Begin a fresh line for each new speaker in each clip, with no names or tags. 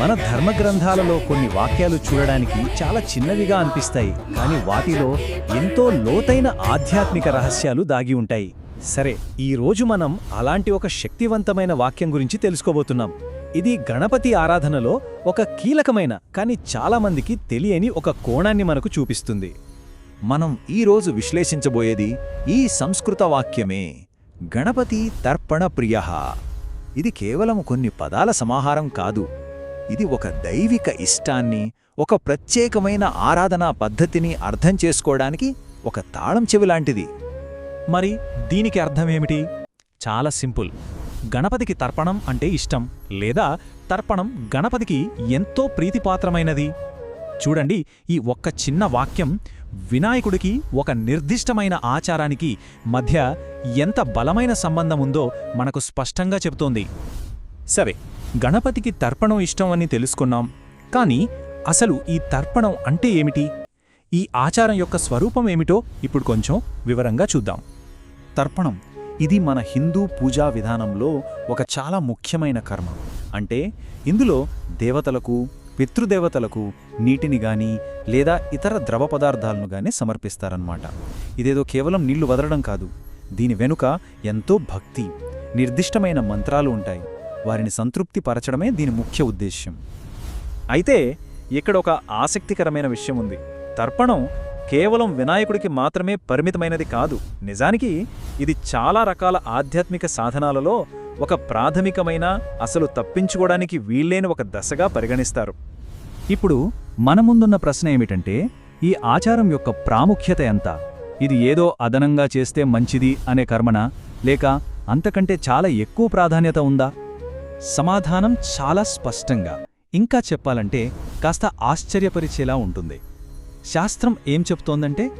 మన ధర్మ గ్రంథాలలో కొన్ని వాక్యాలు చూడడానికి చాలా చిన్నవిగా అనిపిస్తాయి కానీ వాటిలో ఎంతో లోతైన ఆధ్యాత్మిక రహస్యాలు దాగి ఉంటాయి. సరే ఈరోజు మనం అలాంటి ఒక శక్తివంతమైన వాక్యం గురించి తెలుసుకోబోతున్నాం. ఇది గణపతి ఆరాధనలో ఒక కీలకమైన కానీ చాలామందికి తెలియని ఒక కోణాన్ని మనకు చూపిస్తుంది.
మనం ఈరోజు విశ్లేషించబోయేది ఈ సంస్కృత వాక్యమే. గణపతి తర్పణ ప్రియ. ఇది కేవలం కొన్ని పదాల సమాహారం కాదు ఇది ఒక దైవిక ఇష్టాన్ని ఒక ప్రత్యేకమైన ఆరాధనా పద్ధతిని అర్థం చేసుకోవడానికి ఒక తాళం చెవి లాంటిది
మరి దీనికి అర్థమేమిటి చాలా సింపుల్. గణపతికి తర్పణం అంటే ఇష్టం లేదా తర్పణం గణపతికి ఎంతో ప్రీతిపాత్రమైనది. చూడండి ఈ ఒక్క చిన్న వాక్యం వినాయకుడికి ఒక నిర్దిష్టమైన ఆచారానికి మధ్య ఎంత బలమైన సంబంధం ఉందో మనకు స్పష్టంగా చెబుతోంది. సరే గణపతికి తర్పణం ఇష్టం అని తెలుసుకున్నాం. కానీ అసలు ఈ తర్పణం అంటే ఏమిటి? ఈ ఆచారం యొక్క స్వరూపం ఏమిటో ఇప్పుడు కొంచెం వివరంగా చూద్దాం. తర్పణం ఇది మన హిందూ పూజా విధానంలో ఒక చాలా ముఖ్యమైన కర్మ. అంటే ఇందులో దేవతలకు పితృదేవతలకు నీటిని గాని లేదా ఇతర ద్రవ పదార్థాలను గాని సమర్పిస్తారన్నమాట. ఇదేదో కేవలం నీళ్ళు వదలడం కాదు. దీని వెనుక ఎంతో భక్తి నిర్దిష్టమైన మంత్రాలు ఉంటాయి. వారిని సంతృప్తి పరచడమే దీని ముఖ్య ఉద్దేశ్యం. అయితే ఇక్కడ ఒక ఆసక్తికరమైన విషయం ఉంది. తర్పణం కేవలం వినాయకుడికి మాత్రమే పరిమితమైనది కాదు. నిజానికి ఇది చాలా రకాల ఆధ్యాత్మిక సాధనాలలో ఒక ప్రాథమికమైన అసలు తప్పించుకోవడానికి వీల్లేని ఒక దశగా పరిగణిస్తారు. ఇప్పుడు మన ముందున్న ప్రశ్న ఏమిటంటే ఈ ఆచారం యొక్క ప్రాముఖ్యత ఎంత? ఇది ఏదో అదనంగా చేస్తే మంచిది అనే కర్మన? లేక అంతకంటే చాలా ఎక్కువ ప్రాధాన్యత ఉందా? సమాధానం చాలా స్పష్టంగా. ఇంకా చెప్పాలంటే కాస్త ఆశ్చర్యపరిచేలా ఉంటుంది. శాస్త్రం ఏం చెప్తోందంటే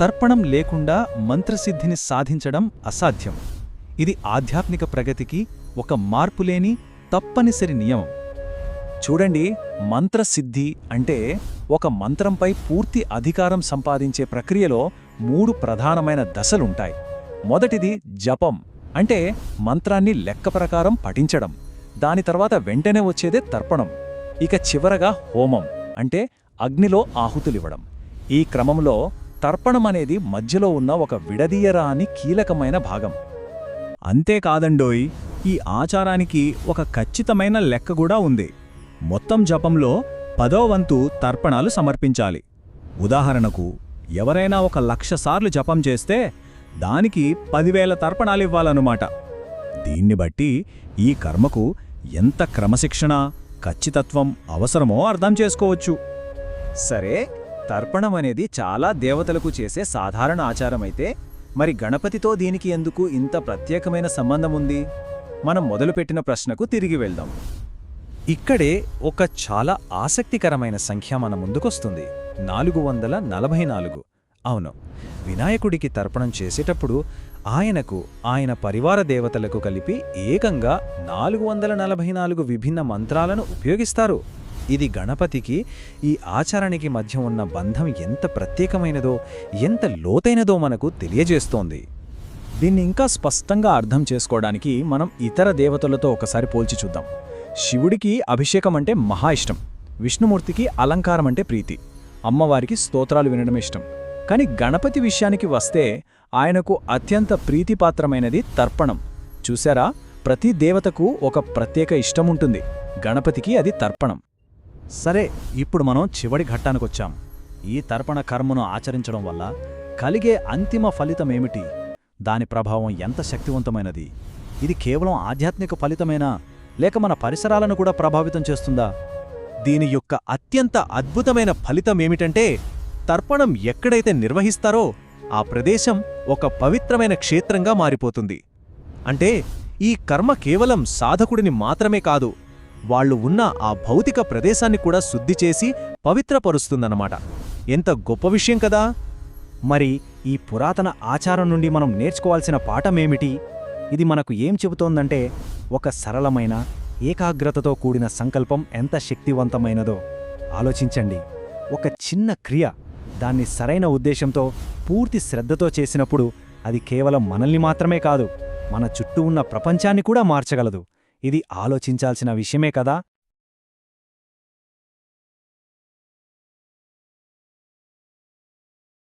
తర్పణం లేకుండా మంత్రసిద్ధిని సాధించడం అసాధ్యం. ఇది ఆధ్యాత్మిక ప్రగతికి ఒక మార్పులేని తప్పనిసరి నియమం. చూడండి మంత్రసిద్ధి అంటే ఒక మంత్రంపై పూర్తి అధికారం సంపాదించే ప్రక్రియలో మూడు ప్రధానమైన దశలుంటాయి. మొదటిది జపం అంటే మంత్రాన్ని లెక్క ప్రకారం పఠించడం. దాని తర్వాత వెంటనే వచ్చేదే తర్పణం. ఇక చివరగా హోమం అంటే అగ్నిలో ఆహుతులివ్వడం. ఈ క్రమంలో తర్పణం అనేది మధ్యలో ఉన్న ఒక విడదీయరాని కీలకమైన భాగం. అంతేకాదండోయ్ ఈ ఆచారానికి ఒక ఖచ్చితమైన లెక్క కూడా ఉంది. మొత్తం జపంలో పదో వంతు తర్పణాలు సమర్పించాలి. ఉదాహరణకు ఎవరైనా ఒక లక్ష సార్లు జపం చేస్తే దానికి పదివేల తర్పణాలివ్వాలన్నమాట దీన్ని బట్టి ఈ కర్మకు ఎంత క్రమశిక్షణ ఖచ్చితత్వం అవసరమో అర్థం చేసుకోవచ్చు. సరే తర్పణం అనేది చాలా దేవతలకు చేసే సాధారణ ఆచారమైతే మరి గణపతితో దీనికి ఎందుకు ఇంత ప్రత్యేకమైన సంబంధం ఉంది? మనం మొదలుపెట్టిన ప్రశ్నకు తిరిగి వెళ్దాం. ఇక్కడే ఒక చాలా ఆసక్తికరమైన సంఖ్య మన ముందుకొస్తుంది. నాలుగు వందల నలభై నాలుగు. అవును. వినాయకుడికి తర్పణం చేసేటప్పుడు ఆయనకు ఆయన పరివార దేవతలకు కలిపి ఏకంగా నాలుగు వందల నలభై నాలుగు విభిన్న మంత్రాలను ఉపయోగిస్తారు. ఇది గణపతికి ఈ ఆచరణకి మధ్య ఉన్న బంధం ఎంత ప్రత్యేకమైనదో ఎంత లోతైనదో మనకు తెలియజేస్తోంది. దీన్ని ఇంకా స్పష్టంగా అర్థం చేసుకోవడానికి మనం ఇతర దేవతలతో ఒకసారి పోల్చి చూద్దాం. శివుడికి అభిషేకం అంటే మహా ఇష్టం. విష్ణుమూర్తికి అలంకారం అంటే ప్రీతి. అమ్మవారికి స్తోత్రాలు వినడం ఇష్టం. కాని గణపతి విషయానికి వస్తే ఆయనకు అత్యంత ప్రీతిపాత్రమైనది తర్పణం. చూశారా? ప్రతి దేవతకు ఒక ప్రత్యేక ఇష్టముంటుంది. గణపతికి అది తర్పణం. సరే ఇప్పుడు మనం చివరి ఘట్టానికొచ్చాం. ఈ తర్పణ కర్మను ఆచరించడం వల్ల కలిగే అంతిమ ఫలితమేమిటి? దాని ప్రభావం ఎంత శక్తివంతమైనది? ఇది కేవలం ఆధ్యాత్మిక ఫలితమేనా? లేక మన పరిసరాలను కూడా ప్రభావితం చేస్తుందా? దీని యొక్క అత్యంత అద్భుతమైన ఫలితమేమిటంటే తర్పణం ఎక్కడైతే నిర్వహిస్తారో ఆ ప్రదేశం ఒక పవిత్రమైన క్షేత్రంగా మారిపోతుంది. అంటే ఈ కర్మ కేవలం సాధకుడిని మాత్రమే కాదు వాళ్ళు ఉన్న ఆ భౌతిక ప్రదేశాన్ని కూడా శుద్ధి చేసి పవిత్రపరుస్తుందన్నమాట. ఎంత గొప్ప విషయం కదా! మరి ఈ పురాతన ఆచారం నుండి మనం నేర్చుకోవాల్సిన పాఠమేమిటి? ఇది మనకు ఏం చెబుతోందంటే ఒక సరళమైన ఏకాగ్రతతో కూడిన సంకల్పం ఎంత శక్తివంతమైనదో. ఆలోచించండి. ఒక చిన్న క్రియ దాన్ని సరైన ఉద్దేశంతో పూర్తి శ్రద్ధతో చేసినప్పుడు అది కేవలం మనల్ని మాత్రమే కాదు మన చుట్టూ ఉన్న ప్రపంచాన్ని కూడా మార్చగలదు. ఇది ఆలోచించాల్సిన విషయమే కదా?